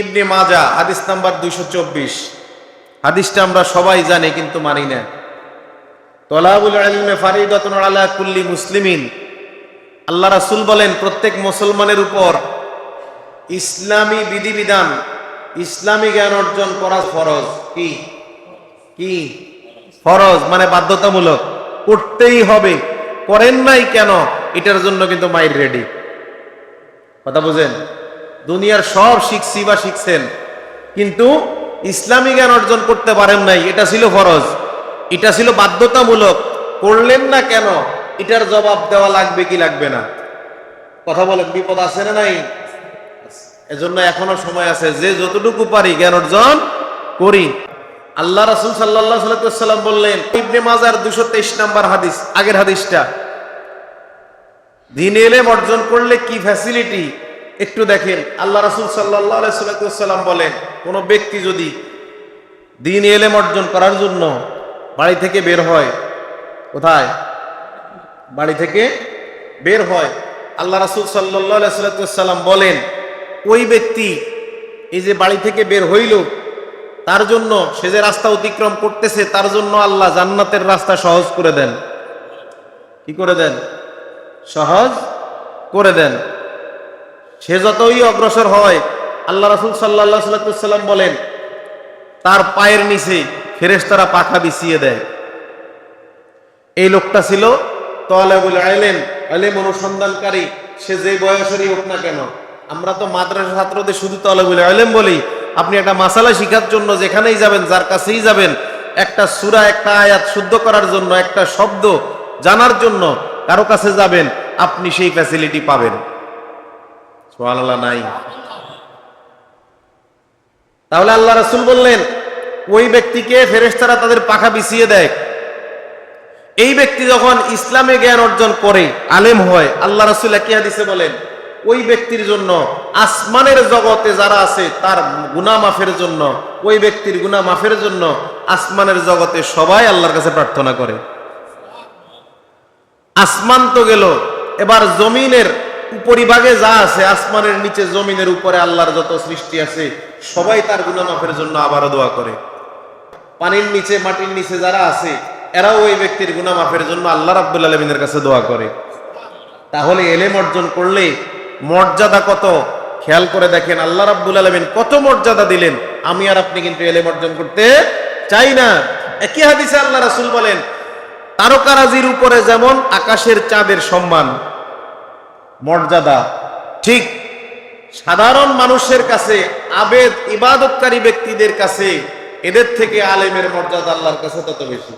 ইবনে মাজা, হাদিস নাম্বার দুইশো চব্বিশ। হাদিসটা আমরা সবাই জানি, কিন্তু মানি না। তলাবুল ইলমে ফারিদাতুন আলা কুল্লি মুসলিমিন। আল্লাহ রাসুল বলেন, প্রত্যেক মুসলমানের উপর ইসলামী বিধিবিধান, ইসলামী জ্ঞান অর্জন করা ফরজ। কি? কি? ফরজ মানে বাধ্যতামূলক। করতেই হবে। করেন নাই কেন? এটার জন্য কিন্তু মাইর রেডি কথা বুঝেন? দুনিয়ার সব শিখছি বা শিখছেন। কিন্তু ইসলামী জ্ঞান অর্জন করতে পারেন নাই, এটা ছিল ফরজ। এটা ছিল বাধ্যতামূলক। করলেন না কেন? এটার জবাব দেওয়া লাগবে কি লাগবে না? কথা বলেন, বিপদ আছে না নাই? এজন্য এখনও সময় আছে, যে যতটুকু পারি জ্ঞান অর্জন করি। আল্লাহ রাসুল সাল্লাহ সাল্লাম বললেন, ইবনে মাজার দুশো তেইশ নাম্বার হাদিস, আগের হাদিসটা। দিন এলেম অর্জন করলে কি ফ্যাসিলিটি একটু দেখেন, আল্লাহ রাসুল সাল্লাহ সাল্লাম বলেন, কোনো ব্যক্তি যদি দিন এলেম অর্জন করার জন্য বাড়ি থেকে বের হয়, কোথায়? বাড়ি থেকে বের হয়। আল্লাহ রাসুল সাল্লাহ সাল্লাম বলেন, ওই ব্যক্তি এই যে বাড়ি থেকে বের হইল, তার জন্য সে যে রাস্তা অতিক্রম করতেছে, তার জন্য আল্লাহ জান্নাতের রাস্তা সহজ করে দেন। কি করে দেন? সহজ করে দেন। সে যতই অগ্রসর হয়, আল্লাহ রাসুল সাল্লাহ সাল্লাম বলেন, তার পায়ের নিচে ফেরেশতারা পাখা বিছিয়ে দেয়। এই লোকটা ছিল আইলেন অনুসন্ধানকারী, সে যে বয়সেরই হোক না কেন। আমরা তো মাদ্রাসা ছাত্রদের শুধু তলেবুল আলেম বলি। আপনি একটা মাসালা শিখার জন্য যেখানেই যাবেন, যার কাছেই যাবেন, একটা সুরা, একটা আয়াত শুদ্ধ করার জন্য, একটা শব্দ জানার জন্য কারও কাছে যাবেন, আপনি সেই ফ্যাসিলিটি পাবেন। সোয়াল্লাহ নাই। তাহলে আল্লাহ রাসুল বললেন, ওই ব্যক্তিকে ফেরেশতারা তাদের পাখা বিছিয়ে দেয়। এই ব্যক্তি যখন ইসলামে জ্ঞান অর্জন করে, আলেম হয়, আল্লাহ রাসুল একই হাদিসে বলেন, ওই ব্যক্তির জন্য আসমানের জগতে যারা আছে, তার গুনা মাফের জন্য, ওই ব্যক্তির গুনা মাফের জন্য আসমানের জগতে সবাই আল্লাহর কাছে প্রার্থনা করে। আসমান তো গেল, এবার জমিনের উপরিভাগে যা আছে, আসমানের নিচে, জমিনের উপরে আল্লাহর যত সৃষ্টি আছে, সবাই তার গুনা মাফের জন্য আবারও দোয়া করে। পানির নিচে, মাটির নিচে যারা আছে, এরাও ওই ব্যক্তির গুনা মাফের জন্য আল্লাহ রাব্বুল আলমিনের কাছে দোয়া করে। তাহলে এলেম অর্জন করলে মর্যাদা কত? খেয়াল করে দেখেন, আল্লাহ রাব্বুল আলমিন কত মর্যাদা দিলেন। আমি আর আপনি কিন্তু এলেম অর্জন করতে চাই না। একই হাদিসে আল্লাহ রাসুল বলেন, তারকারাজির উপরে যেমন আকাশের চাঁদের সম্মান মর্যাদা। ঠিক সাধারণ মানুষের কাছে, আবেদ, ইবাদতকারী ব্যক্তিদের কাছে এদের থেকে আলেমের মর্যাদা আল্লাহর কাছে তত বেশি।